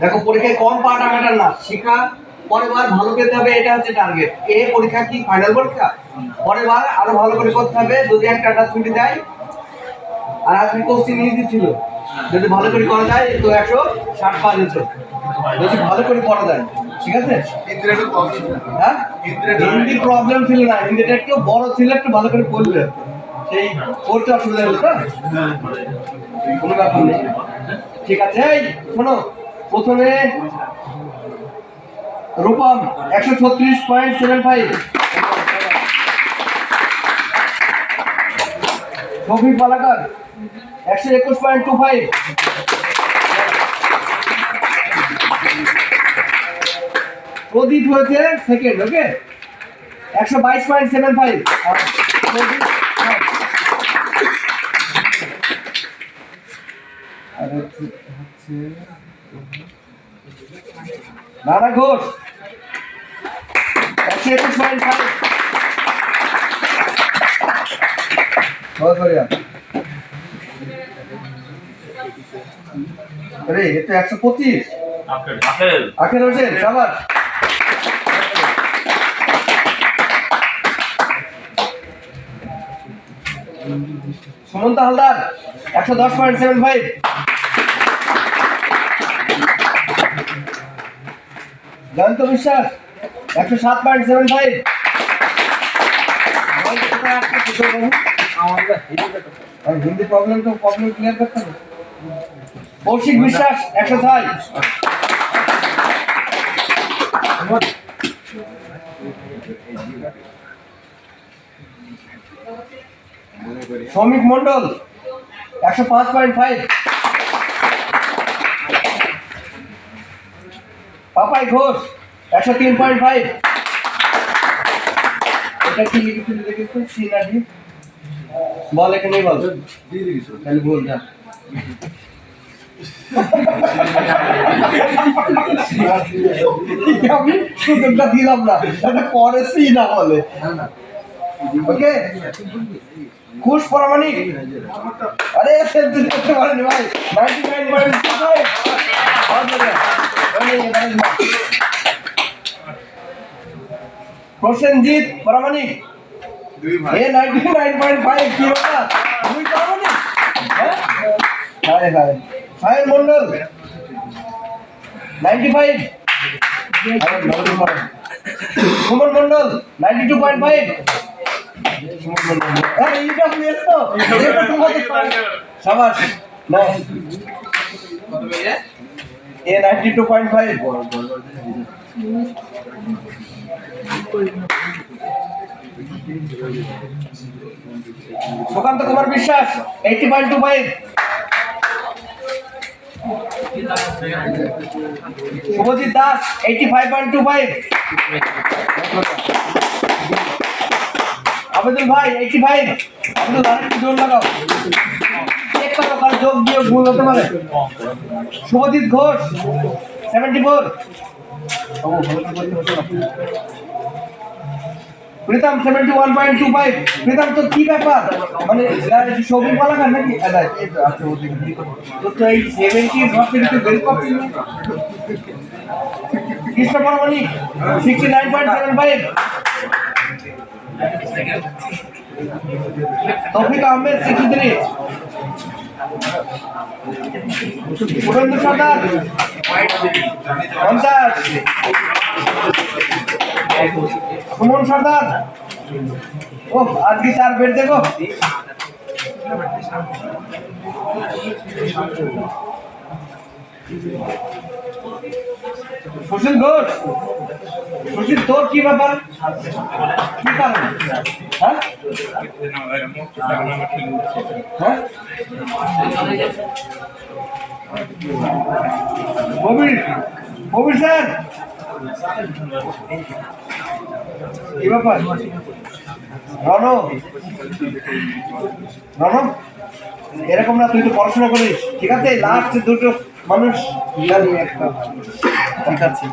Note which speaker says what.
Speaker 1: দেখো পরীক্ষায় কম পা টাকাটার না শিক্ষা পরের বার ভালো পেতে হবে এটা হচ্ছে টার্গেট এ পরীক্ষা কি ফাইনাল পরীক্ষা? পরের বার আরও ভালো করে করতে হবে যদি একটা একটা ছুটি দেয় আর আজকে কোশ্চেন ইজি ছিল যদি ভালো করে করা যায় তো একশো ষাট পাঁচ হতো যদি ভালো করে করা যায় ঠিক আছে? হ্যাঁ? হিন্দি প্রবলেম ছিল না হিন্দিটা একটু বড় ছিল একটু ভালো করে পড়লে পড়তে অসুবিধা হলো কোনো ব্যাপার নেই। ঠিক আছে শোনো, প্রথমে রূপম একশো ছত্রিশ point seven five Shafiq Palakar একশো একুশ পয়েন্ট টু ফাইভ প্রদীপ হয়েছে সেকেন্ড ওকে একশো বাইশ পয়েন্ট সেভেন ফাইভ দাদা ঘোষ। একশো একুশ পয়েন্ট ফাইভ আরে একশো পঁচিশ। আখের হোসেন সবার সুমন্ত হালদার একশো দশ point seven five. Jayanta Biswas? একশো সাত point seven five Hindi problem তো প্রবলেম ক্লিয়ার করতে হবে। কৌশিক বিশ্বাস, একশো ছয়। শ্রমিক মন্ডল একশো পাঁচ পয়েন্ট ফাইভ পাপাই ঘোষ একশো তিন পয়েন্ট ফাইভ এটা কি লিখেছিল দেখেছ সি না ডি বল এখানেই বল। তাহলে বল যা। আমি সুযোগটা দিলাম না এটা পরে সি না বলে ওকে? খুশ পরামানিক? আরে করতে পারেনি ভাই। Ninety nine point Prosenjit Paramanik এ নাইনটি নাইন পয়েন্ট ফাইভ কি ব্যাপার দুই পরামানিক হ্যাঁ? হায় Saheb Mondal. Ninety five. Suman Mondal ninety two point five. আরে এইটা প্লেস তো এটা তোমাদের সাবাস এ ninety two point five Sukanta Kumar Biswas eighty point two five Subhajit Das eighty five point two five Abedul ভাই এইটি ফাইভ আবেদুল, আরেকটু জোর লাগাও। করো ভুল হতে পারে। Subhajit Ghosh seventy four Pritam seventy one point two five Pritam তো কি ব্যাপার? মানে সবুজ পালাকার নাকি? আচ্ছা Krishna sixty nine point seven five Toufiq Ahmed sixty three পঞ্চাশ সুমন সর্দার ও আজকে চার বেড দেখো সুশীল ঘোষ। সুশীল তোর কি ব্যাপার? কি কারণ? হ্যাঁ? হ্যাঁ? স্যার! কি ব্যাপার? রণ রণ এরকম না তুই তো পড়াশোনা করিস। ঠিক আছে লাস্ট দুটো মানুষ। একটা ঠিক আছে।